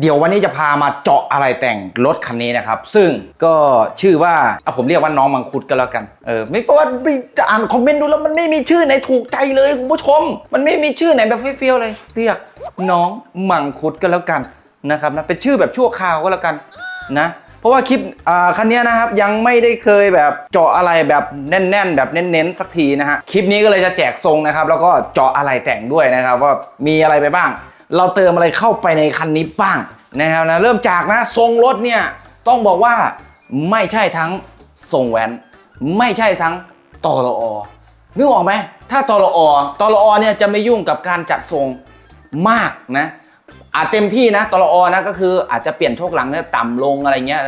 เดี๋ยววันนี้จะพามาเจาะอะไรแต่งรถคันนี้นะครับ ซึ่งก็ชื่อว่าเอาผมเรียกว่าน้องมังคุดก็แล้วกัน เออ ไม่เพราะว่าไปอ่านคอมเมนต์ดูแล้วมันไม่มีชื่อไหนถูกใจเลยคุณผู้ชม มันไม่มีชื่อไหนแบบเฟี้ยวๆเลย เรียกน้องมังคุดก็แล้วกันนะครับนะ เป็นชื่อแบบชั่วคราวก็แล้วกันนะ เพราะว่าคลิปอ่าคันนี้นะครับยังไม่ได้เคยแบบเจาะอะไรแบบแน่น ๆ แบบเน้นๆสักทีนะฮะ คลิปนี้ก็เลยจะแจกทรงนะครับ แล้วก็เจาะอะไรแต่งด้วยนะครับว่ามีอะไรไปบ้าง เราเติมอะไรเข้าไปในคันนี้บ้างนะครับนะเริ่มจากนะทรงรถเนี่ยต้องบอกว่าไม่ใช่ทั้งทรงแวนไม่ใช่ทั้งตลอนึกออกไหมถ้าตลอตลอเนี่ยจะไม่ยุ่งกับการจัดทรงมากนะอาจเต็มที่นะตลอนะก็คืออาจจะเปลี่ยนโชคหลังเนี่ยต่ำลงอะไรเงี้ย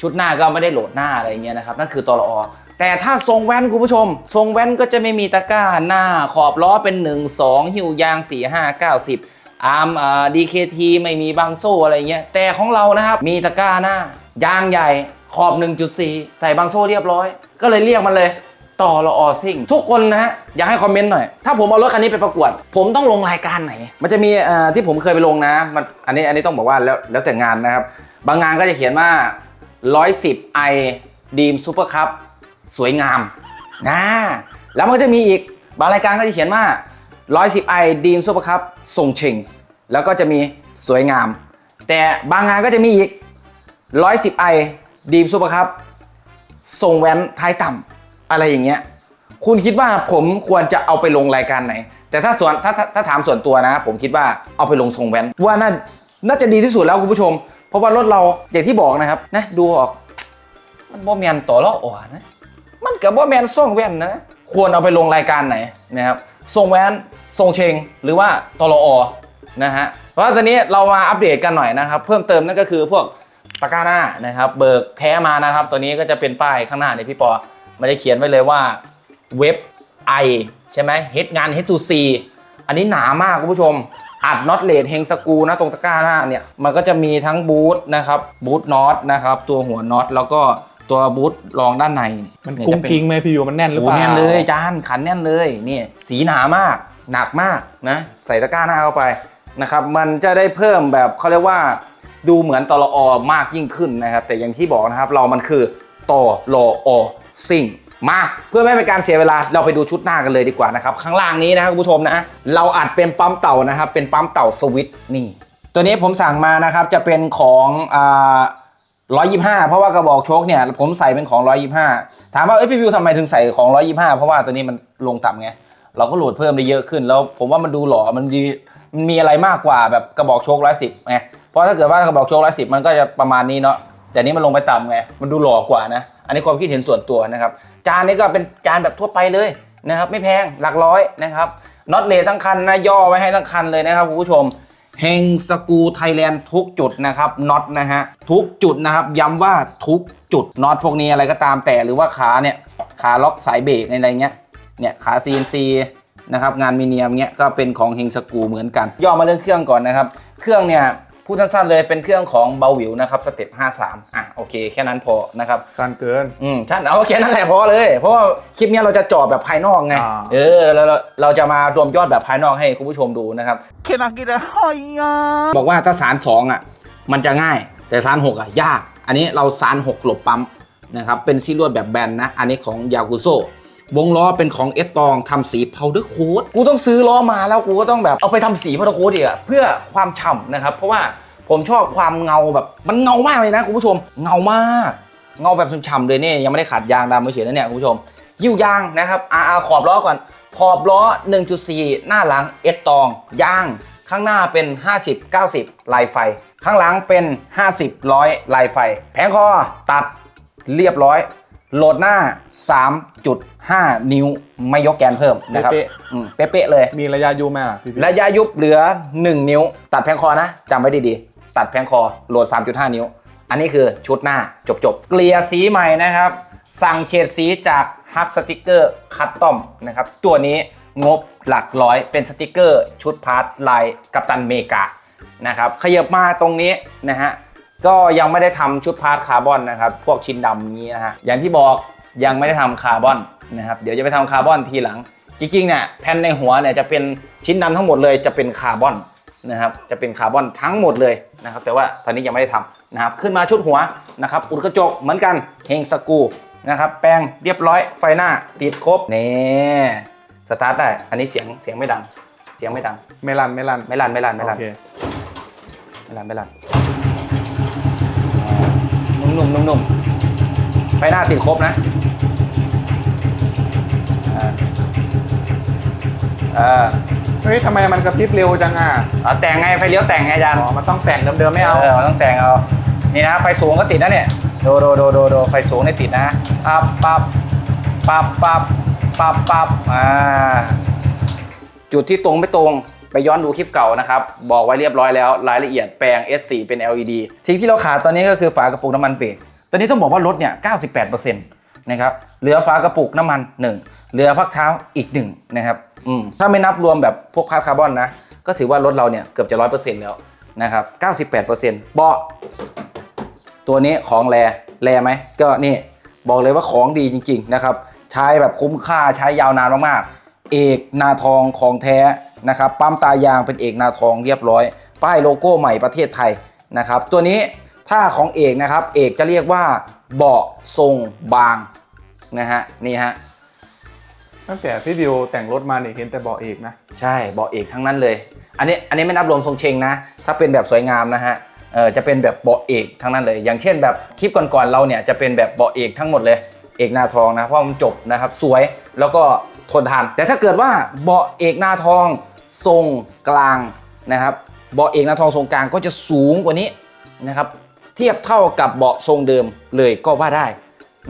ชุดหน้าก็ไม่ได้โหลดหน้าอะไรเงี้ยนะครับนั่นคือตลอแต่ถ้าทรงแว้นคุณผู้ชม ทรงแว้นก็จะไม่มีตะกร้าหน้าขอบล้อเป็น 1 2 หิ้วยาง 4 5 9 10 อาร์มอ่า DKT ไม่มีบังโซ่อะไรเงี้ย แต่ของเรานะครับ มีตะกร้าหน้า ยางใหญ่ขอบ 1.4 ใส่บังโซ่เรียบร้อย ก็เลยเรียกมันเลย ต่อรออซิ่ง ทุกคนนะฮะ อยากให้คอมเมนต์หน่อย ถ้าผมเอารถคันนี้ไปประกวด ผมต้องลงรายการไหน มันจะมีอ่อที่ผมเคยไปลงนะมันอันนี้อันนี้ต้องบอกว่าแล้วแล้วแต่งานนะครับ บางงานก็จะเขียนว่า 110 i ดีมซูเปอร์คัพสวยงามนะแล้วมันก็จะมีอีกบางรายการก็จะเขียนว่า 110 i ดีมซูเปอร์คัพส่งเชง แล้วก็จะมีสวยงาม แต่บางงานก็จะมีอีก 110 i ดีมซูเปอร์คัพส่งแว้นท้ายต่ำอะไรอย่างเงี้ยคุณคิดว่าผมควรจะเอาไปลงรายการไหน แต่ถ้าส่วนถ้าถ้าถามส่วนตัวนะ ผมคิดว่าเอาไปลงทรงแว้นว่าน่าน่าจะดีที่สุดแล้วคุณผู้ชม เพราะว่ารถเราอย่างที่บอกนะครับนะดูออก มันบ่แมนต่อละอ่อนนะมันกับบ่แมนส่งแว่นนะ ควรเอาไปลงรายการไหนนะครับส่งแว่นส่งเชงหรือว่าตลอ นะฮะเพราะว่าตอนนี้เรามาอัปเดตกันหน่อยนะครับ เพิ่มเติมนั่นก็คือพวกตะกร้าหน้านะครับ เบิกแท้มานะครับ ตัวนี้ก็จะเป็นป้ายข้างหน้าเนี่ยพี่ปอมันจะเขียนไว้เลยว่าเว็บ I ใช่ไหมเฮดงาน H2C อันนี้หนามากคุณผู้ชม อัดน็อตเลดเฮงสกรูนะตรงตะกร้าหน้าเนี่ย มันก็จะมีทั้งบูทนะครับบูทน็อตนะครับตัวหัวน็อตแล้วก็ตัวบูทรองด้านในมันเยกุ้งจะเป็กิ้งไหมพี่ยูมันแน่นหรือโอ้เปล่าแน่นเลยจานขันแน่นเลยนี่สีหนามากหนักมากนะ ใส่ตะกร้าหน้าเข้าไป นะครับมันจะได้เพิ่มแบบเขาเรียกว่าดูเหมือนตลออมากยิ่งขึ้นนะครับ แต่อย่างที่บอกนะครับเรามันคือตลออซิ่งมาเพื่อไม่ให้เป็นการเสียเวลาเราไปดูชุดหน้ากันเลยดีกว่านะครับข้างล่างนี้นะครับคุณผู้ชมนะเราอัดเป็นปั๊มเต่านะครับ เป็นปั๊มเต่าสวิตนี่ ตัวนี้ผมสั่งมานะครับจะเป็นของอ่า125เพราะว่ากระบอกโชคเนี่ยผมใส่เป็นของ125ถามว่าเอ้ยพี่วิวทำไมถึงใส่ของ125เพราะว่าตัวนี้มันลงต่ำไงเราก็โหลดเพิ่มได้เยอะขึ้นแล้วผมว่ามันดูหล่อมันมี มันมีอะไรมากกว่าแบบกระบอกโชค110ไงเพราะถ้าเกิดว่ากระบอกโชค110มันก็จะประมาณนี้เนาะแต่นี้มันลงไปต่ำไงมันดูหล่อกว่านะ อันนี้ความคิดเห็นส่วนตัวนะครับ จานนี้ก็เป็นจานแบบทั่วไปเลยนะครับ ไม่แพงหลักร้อยนะครับน็อตเลทั้งคันนะย่อไว้ให้ทั้งคันเลยนะครับคุณผู้ชมเฮงสกูไทยแลนด์ทุกจุดนะครับน็อตนะฮะทุกจุดนะครับย้ำว่าทุกจุดน็อตพวกนี้อะไรก็ตามแต่หรือว่าขาเนี่ยขาล็อกสายเบรกอะไรเงี้ยเนี่ยขา CNC นะครับงานมีเนียมเงี้ยก็เป็นของเฮงสกูเหมือนกัน ย่อมาเรื่องเครื่องก่อนนะครับ เครื่องเนี่ยพูดสั้นๆเลยเป็นเครื่องของเบาหวิวนะครับสเต็ป53 อะโอเค แค่นั้นพอนะครับสั้นเกิน อืมท่านเอาแค่นั้นแหละพอเลย เพราะว่าคลิปเนี้ยเราจะเจอบแบบภายนอกไงอ่าเออแล้วเราเราจะมารวมยอดแบบภายนอกให้คุณผู้ชมดูนะครับบอกว่าถ้าสารสองอะ มันจะง่ายแต่สารหกอะยาก อันนี้เราสารหกหลบปั๊มนะครับเป็นซีลวดแบบแบนนะ อันนี้ของยากุโซ วงล้อเป็นของเอสตองทำสีพาวเดอร์โค้ดกูต้องซื้อล้อมาแล้วกูก็ต้องแบบเอาไปทำสีพาวเดอร์โค้ดอีกอะเพื่อความฉ่ำนะครับ เพราะว่าผมชอบความเงาแบบมันเงามากเลยนะคุณผู้ชมเงามาก เงาแบบฉ่ำๆเลยเนี่ยยังไม่ได้ขัดยางดำเฉยๆนะเนี่ยคุณผู้ชมยิ้วยางนะครับอาอาขอบล้อก่อน ขอบล้อ 1.4 หน้าหลังเอสตองยางข้างหน้าเป็น 50 90 ลายไฟ ข้างหลังเป็น 50 100 ลายไฟ แผงคอตัดเรียบร้อย โหลดหน้า 3.5 นิ้วไม่ยกแกนเพิ่มนะครับเป๊ะ อืมเป๊ะๆเลย มีระยะยูไหมล่ะพี่พี่ระยะยุบเหลือ 1 นิ้ว ตัดแผงคอนะจำไว้ดีๆ ตัดแผงคอโหลด 3.5 นิ้ว อันนี้คือชุดหน้าจบๆ เกลี่ยสีใหม่นะครับ สั่งเฉดสีจากฮักสติกเกอร์คัตตอมนะครับ ตัวนี้งบหลักร้อยเป็นสติกเกอร์ ชุดพาร์ทลายกัปตันเมกานะครับขยับมาตรงนี้นะฮะ ก็ยังไม่ได้ทำชุดพาร์ทคาร์บอนนะครับ พวกชิ้นดำนี้นะฮะ อย่างที่บอกยังไม่ได้ทำคาร์บอนนะครับ เดี๋ยวจะไปทำคาร์บอนทีหลัง จริงๆเนี่ยแผ่นในหัวเนี่ยจะเป็นชิ้นดำทั้งหมดเลยจะเป็นคาร์บอนนะครับ จะเป็นคาร์บอนทั้งหมดเลยนะครับ แต่ว่าตอนนี้ยังไม่ได้ทำนะครับ ขึ้นมาชุดหัวนะครับ อุดกระจกเหมือนกัน เฮงสกรูนะครับ แปลงเรียบร้อย ไฟหน้าติดครบ นี่สตาร์ทได้ อันนี้เสียงเสียงไม่ดัง เสียงไม่ดัง ไม่รันไม่รันไม่ลั่นไม่ลั่นไม่ลั่นโอเคไม่ลั่นไม่ลั่น นุ่มๆนุ่มๆไฟหน้าติดครบนะอ่าอ่าเฮ้ยทำไมมันกระพริบเร็วจังอะเอาแต่งไงไฟเลี้ยวแต่งไงอาจารย์อ๋อมันต้องแต่งเดิมๆไม่เอาเออมันต้องแต่งเอานี่นะไฟสูงก็ติดนะเนี่ยดูดูดูดูดูไฟสูงเนี่ยติดนะปับปับปับปับปับปับอ่าจุดที่ตรงไม่ตรง ไปย้อนดูคลิปเก่านะครับ บอกไว้เรียบร้อยแล้วรายละเอียดแปลง S4 เป็น LED สิ่งที่เราขาดตอนนี้ก็คือฝากระปุกน้ำมันเบรกตอนนี้ต้องบอกว่ารถเนี่ย 98%นะครับ เหลือฝากระปุกน้ำมัน 1 เหลือพักเท้าอีก 1 นะครับอืมถ้าไม่นับรวมแบบพวกพาร์คาร์บอนนะ ก็ถือว่ารถเราเนี่ยเกือบจะ 100%แล้วนะครับ 98%เบาะตัวนี้ของแรแรไหมก็นี่บอกเลยว่าของดีจริง ๆ นะครับ ใช้แบบคุ้มค่าใช้ยาวนานมากๆ เอกนาทองของแท้ นะครับปั๊มตายางเป็นเอกนาทองเรียบร้อย ป้ายโลโก้ใหม่ประเทศไทยนะครับตัวนี้ถ้าของเอกนะครับเอกจะเรียกว่าเบาะทรงบางนะฮะนี่ฮะตั้งแต่พี่ดิวแต่งรถมาเนี่ยเห็นแต่เบาะเอกนะใช่เบาะเอกทั้งนั้นเลย อันนี้อันนี้ไม่นับรวมทรงเชงนะ ถ้าเป็นแบบสวยงามนะฮะเออจะเป็นแบบเบาะเอกทั้งนั้นเลย อย่างเช่นแบบคลิปก่อนๆเราเนี่ยจะเป็นแบบเบาะเอกทั้งหมดเลย เอกนาทองนะเพราะมันจบนะครับสวยแล้วก็ทนทาน แต่ถ้าเกิดว่าเบาะเอกนาทอง ทรงกลางนะครับเบาะเอกนาทองทรงกลางก็จะสูงกว่านี้นะครับ เทียบเท่ากับเบาะทรงเดิมเลยก็ว่าได้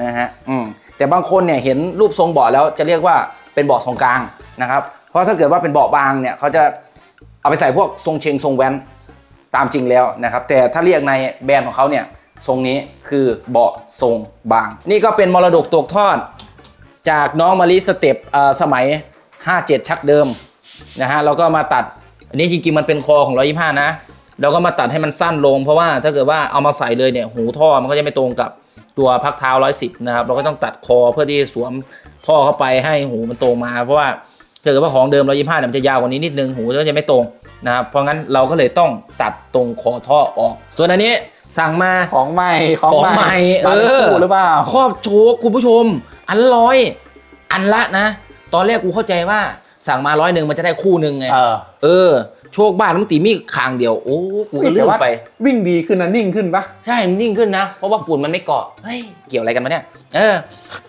นะฮะอืมแต่บางคนเนี่ยเห็นรูปทรงเบาะแล้วจะเรียกว่าเป็นเบาะทรงกลางนะครับ เพราะถ้าเกิดว่าเป็นเบาะบางเนี่ยเขาจะเอาไปใส่พวกทรงเชงทรงแว้นตามจริงแล้วนะครับ แต่ถ้าเรียกในแบรนด์ของเขาเนี่ยทรงนี้คือเบาะทรงบาง นี่ก็เป็นมรดกตกทอด จากน้องมาริสเต็ปอ่อสมัย 57 ชักเดิม นะฮะเราก็มาตัด อันนี้จริงๆมันเป็นคอของ 125 นะ เราก็มาตัดให้มันสั้นลง เพราะว่าถ้าเกิดว่าเอามาใส่เลยเนี่ยหูท่อมันก็จะไม่ตรงกับตัวพักเท้า 110 นะครับ เราก็ต้องตัดคอเพื่อที่จะสวมท่อเข้าไปให้หูมันตรงมา เพราะว่าถ้าเกิดว่าของเดิม 125เนี่ยมันจะยาวกว่านี้นิดนึงหูก็จะไม่ตรงนะครับเพราะงั้นเราก็เลยต้องตัดตรงคอท่อออก ส่วนอันนี้สั่งมาของใหม่ของของใหม่มาเออคู่หรือเปล่าครอบโชคคุณผู้ชม อันร้อย อันละนะ ตอนแรกกูเข้าใจว่า สั่งมาร้อยหนึ่งมันจะได้คู่หนึ่งไง เออเออ โชคบ้านมึงตีมีคางเดียว โอ้กูก็ลืแต่มว่าไป วิ่งดีขึ้นนะนิ่งขึ้นปะใช่มันนิ่งขึ้นนะ เพราะว่าฝุ่นมันไม่เกาะ เฮ้ย เกี่ยวอะไรกันมาเนี่ย เออ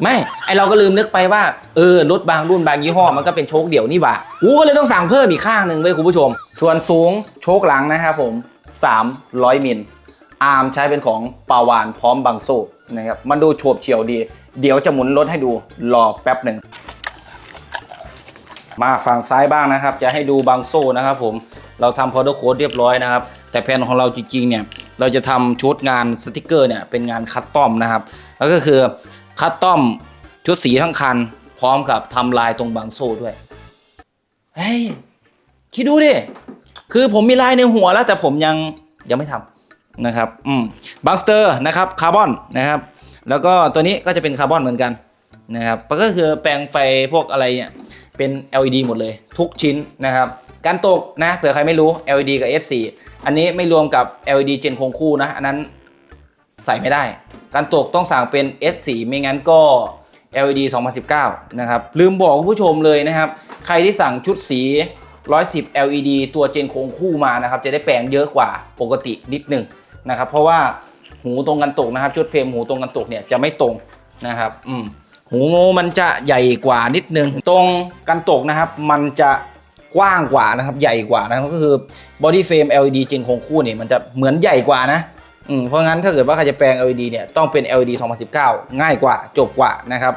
ไม่ ไอเราก็ลืมนึกไปว่า เออ รถบางรุ่นบางยี่ห้อมันก็เป็นโชคเดี่ยวนี่หว่ากูก็เลยต้องสั่งเพิ่มอีกข้างหนึ่งเว้ยคุณผู้ชม ส่วนสูงโชคหลังนะครับผม 300มิล อาร์มใช้เป็นของปาวานพร้อมบังโซ่นะครับ มันดูโฉบเฉี่ยวดี เดี๋ยวจะหมุนรถให้ดู รอแป๊บหนึ่ง มาฝั่งซ้ายบ้างนะครับ จะให้ดูบางโซ่นะครับผมเราทำพอดโค้ดเรียบร้อยนะครับ แต่แผนของเราจริงๆเนี่ยเราจะทำชุดงานสติกเกอร์เนี่ยเป็นงานคัสตอมนะครับแล้วก็คือคัสตอมชุดสีทั้งคัน พร้อมกับทำลายตรงบางโซ่ด้วยเฮ้ยคิดดูดิคือผมมีลายในหัวแล้ว แต่ผมยังยังไม่ทำนะครับอืมบังสเตอร์นะครับคาร์บอนนะครับ แล้วก็ตัวนี้ก็จะเป็นคาร์บอนเหมือนกันนะครับก็คือแปลงไฟพวกอะไรเนี่ย เป็น LED หมดเลย ทุกชิ้นนะครับการตกนะเผื่อใครไม่รู้ LED กับ S4 อันนี้ไม่รวมกับ LED เจนคงคู่นะ อันนั้นใส่ไม่ได้ การตกต้องสั่งเป็น S4 ไม่งั้นก็ LED 2019 นะครับ ลืมบอกคุณผู้ชมเลยนะครับ ใครที่สั่งชุดสี 110 LED ตัวเจนคงคู่มานะครับ จะได้แปลงเยอะกว่าปกตินิดหนึ่งนะครับ เพราะว่าหูตรงกันตกนะครับ ชุดเฟรมหูตรงกันตกเนี่ยจะไม่ตรงนะครับ อืม หูมันจะใหญ่กว่านิดนึง ตรงกันตกนะครับ มันจะกว้างกว่านะครับ ใหญ่กว่านะครับก็คือบอดี้เฟรม LED เจนคงคู่นี่มันจะเหมือนใหญ่กว่านะอืมเพราะงั้นถ้าเกิดว่าใครจะแปลง LED เนี่ยต้องเป็น LED 2019 ง่ายกว่าจบกว่านะครับ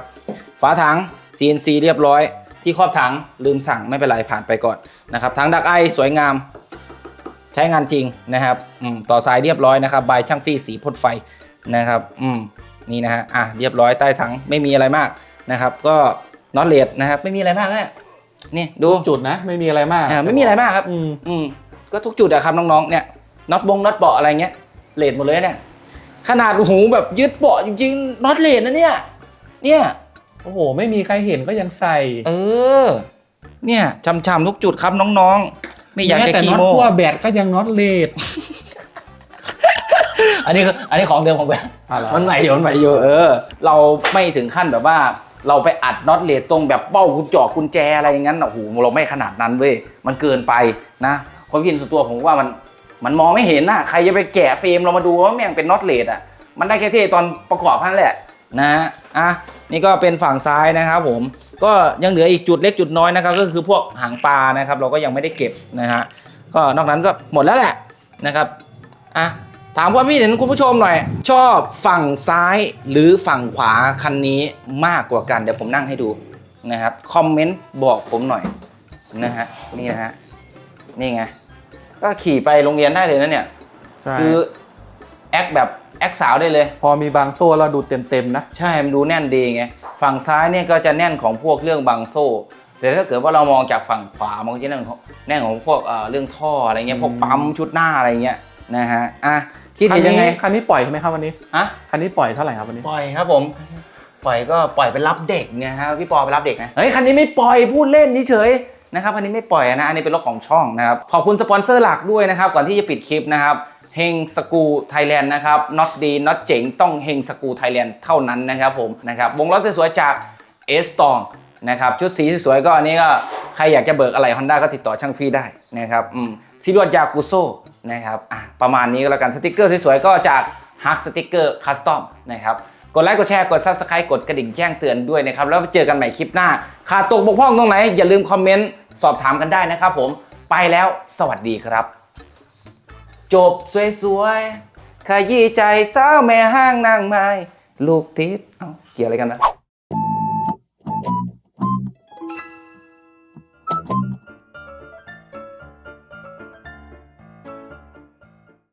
ฝาถัง CNC เรียบร้อย ที่ครอบถังลืมสั่งไม่เป็นไรผ่านไปก่อนนะครับถังดักไอสวยงาม ใช้งานจริงนะครับอมต่อสายเรียบร้อยนะครับ บายช่างฟี่สีพ่นไฟนะครับอืม นี่นะฮะอะเรียบร้อยใต้ถังไม่มีอะไรมากนะครับ ก็น็อตเลดนะครับไม่มีอะไรมากเนี่ยนี่ดูจุดนะ ไม่มีอะไรมากอ่าไม่มีอะไรมากครับอืมอืมก็ทุกจุดอะครับน้องๆเนี่ยน็อตบงน็อตเบาะอะไรเงี้ยเลดหมดเลยเนี่ยขนาดหูแบบยึดเบาะจริงๆน็อตเลดนะเนี่ย เนี่ยโอ้โห ไม่มีใครเห็นก็ยังใส่ เออ เนี่ยช่ำๆทุกจุดครับน้องๆ ไม่อยากจะแม้แต่ขี้น็อตโม้ขั้วแบตก็ยังน็อตเลด อันนี้คืออันนี้ของเดิมของแบงค์อ่าเหรอ มันใหม่อยู่มันใหม่อยู่เออ เราไม่ถึงขั้นแบบว่า เราไปอัดน็อตเลสตรงแบบเป้ากุญจอกกุญแจอะไรอย่างนั้นโอ้โหเราไม่ขนาดนั้นเว้ยมันเกินไปนะความคิดส่วนตัวผมว่ามันมันมองไม่เห็นนะใครจะไปแกะเฟรมเรามาดูว่าแม่งเป็นน็อตเลสอะมันได้แค่เท่ตอนประกอบเท่านั้นแหละนะฮะอะนี่ก็เป็นฝั่งซ้ายนะครับผมก็ยังเหลืออีกจุดเล็กจุดน้อยนะครับก็คือพวกหางปลานะครับ เราก็ยังไม่ได้เก็บนะฮะก็นอกนั้นก็หมดแล้วแหละนะครับ อะ ถามความคิดเห็นคุณผู้ชมหน่อย ชอบฝั่งซ้ายหรือฝั่งขวาคันนี้มากกว่ากันเดี๋ยวผมนั่งให้ดูนะครับคอมเมนต์บอกผมหน่อยนะฮะนี่นะฮะนี่ไงก็ขี่ไปโรงเรียนได้เลยนะเนี่ยใช่คือแอคแบบแอคสาวได้เลย พอมีบางโซ่แล้วดูเต็มๆนะ ใช่ มันดูแน่นดีไง ฝั่งซ้ายเนี่ยก็จะแน่นของพวกเรื่องบางโซ่ แต่ถ้าเกิดว่าเรามองจากฝั่งขวา มันก็จะแน่นของแน่นของพวกเอ่อเรื่องท่ออะไรเงี้ย พวกปั๊มชุดหน้าอะไรเงี้ย นะฮะอะคิดคัเห็นยังไงนี้คันนี้ปล่อยใช่ไหมครับวันนี้อะคันนี้ปล่อยเท่าไหร่ครับวันนี้ ปล่อยครับผมปล่อยก็ปล่อยไปรับเด็กไงฮะพี่ปอไปรับเด็กนะเฮ้ยคันนี้ไม่ปล่อยพูดเล่นเฉยๆนะครับคันนี้ไม่ปล่อยนะอันนี้เป็นรถของช่องนะครับขอบคุณสปอนเซอร์หลักด้วยนะครับก่อนที่จะปิดคลิปนะครับเฮงสกูไทยแลนด์นะครับน็อตดีน็อตเจ๋งต้องเฮงสกูไทยแลนด์เท่านั้นนะครับผมนะครับวงล้อสวยๆจากเอสตองนะครับชุดสีสวยๆก็อันนี้ก็ใครอยากจะเบิกอะไร Honda ก็ติดต่อช่างฟรีได้นะครับอืมซีรวดยากุโซ นะครับอะประมาณนี้ก็แล้วกันสติกเกอร์สวยๆก็จากฮักสติกเกอร์คัสตอมนะครับกดไลค์กดแชร์กด Subscribe กดกระดิ่งแจ้งเตือนด้วยนะครับ แล้วเจอกันใหม่คลิปหน้าขาดตกบกพร่องตรงไหน อย่าลืมคอมเมนต์สอบถามกันได้นะครับผมไปแล้วสวัสดีครับ จบสวยๆขยี้ใจสาวแม่ห้างนางไม้ลูกทิพย์เอ้าเกี่ยวอะไรกันนะ